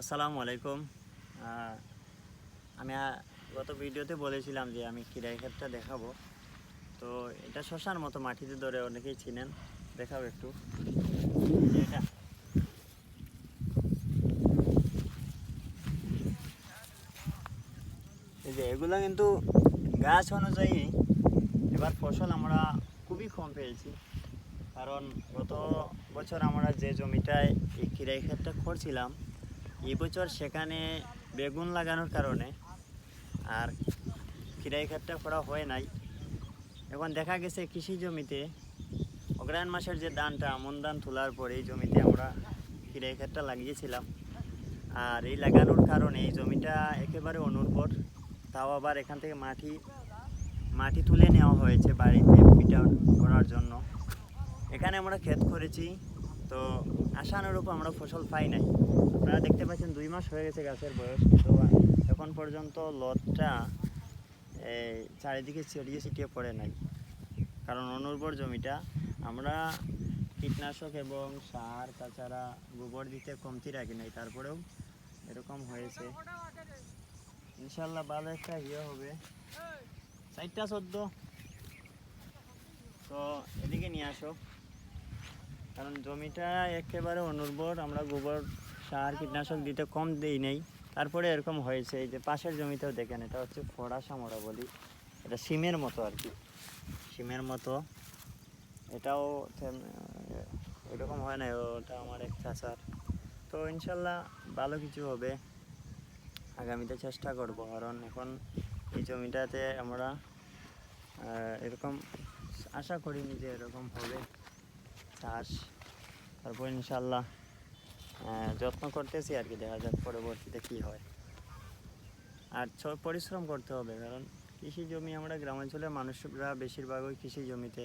আসসালামু আলাইকুম। আমি গত ভিডিওতে বলেছিলাম যে আমি কিরাই ক্ষেতটা দেখাবো। তো এটা শশার মতো মাটিতে ধরে অনেকেই চিনেন। দেখাবো একটু। এটা। এই যে এগুলো কিন্তু গাছ অনুযায়ী এবার ফসল আমরা খুবই কম পেয়েছি। কারণ গত বছর আমরা যে জমিটায় এই কিরাই ক্ষেতটা করছিলাম, এই বছর সেখানে বেগুন লাগানোর কারণে আর কিরাই ক্ষেতটা করা হয় নাই। এখন দেখা গেছে কৃষি জমিতে অগ্রায়ণ মাসের যে ধানটা আমন ধান তোলার পরে এই জমিতে আমরা কিরাই ক্ষেতটা লাগিয়েছিলাম। আর এই লাগানোর কারণে এই জমিটা একেবারে অনুর্বর, তাও আবার এখান থেকে মাটি মাটি তুলে নেওয়া হয়েছে বাড়িতে পিটা করার জন্য। এখানে আমরা ক্ষেত করেছি, তো আশানুরূপ আমরা ফসল পাই নাই। আপনারা দেখতে পাচ্ছেন দুই মাস হয়ে গেছে গাছের বয়স, তো এখন পর্যন্ত লতটা চারিদিকে ছড়িয়ে ছিটিয়ে পড়ে নাই। কারণ অনুর্বর জমিটা, আমরা কীটনাশক এবং সার, তাছাড়া গোবর দিতে কমতি রাখি নাই, তারপরেও এরকম হয়েছে। ইনশাল্লাহ ভালো একটা ইয়ে হবে। চারটা চোদ্দ। তো এদিকে নিয়ে আসো। কারণ জমিটা একেবারে অনুর্বর, আমরা গোবর সার, কীটনাশক দিতে কম দিই নেই। তারপরে এরকম হয়েছে, এই যে পাশের জমিতেও দেখেন, এটা হচ্ছে ফড়াশা আমরা বলি। এটা সিমের মতো আর কি। সিমের মতো। এটাও এরকম হয় না ওটা আমার এক চাচার। তো ইনশাল্লাহ ভালো কিছু হবে। আগামীতে চেষ্টা করব, কারণ এখন এই জমিটাতে আমরা এরকম আশা করিনি যে এরকম হবে চাষ। তারপর ইনশাল্লাহ যত্ন করতেছি আর কি, দেখা যাক পরবর্তীতে কি হয়। আর পরিশ্রম করতে হবে, কারণ কৃষি জমি আমরা গ্রামাঞ্চলের মানুষরা বেশিরভাগই কৃষি জমিতে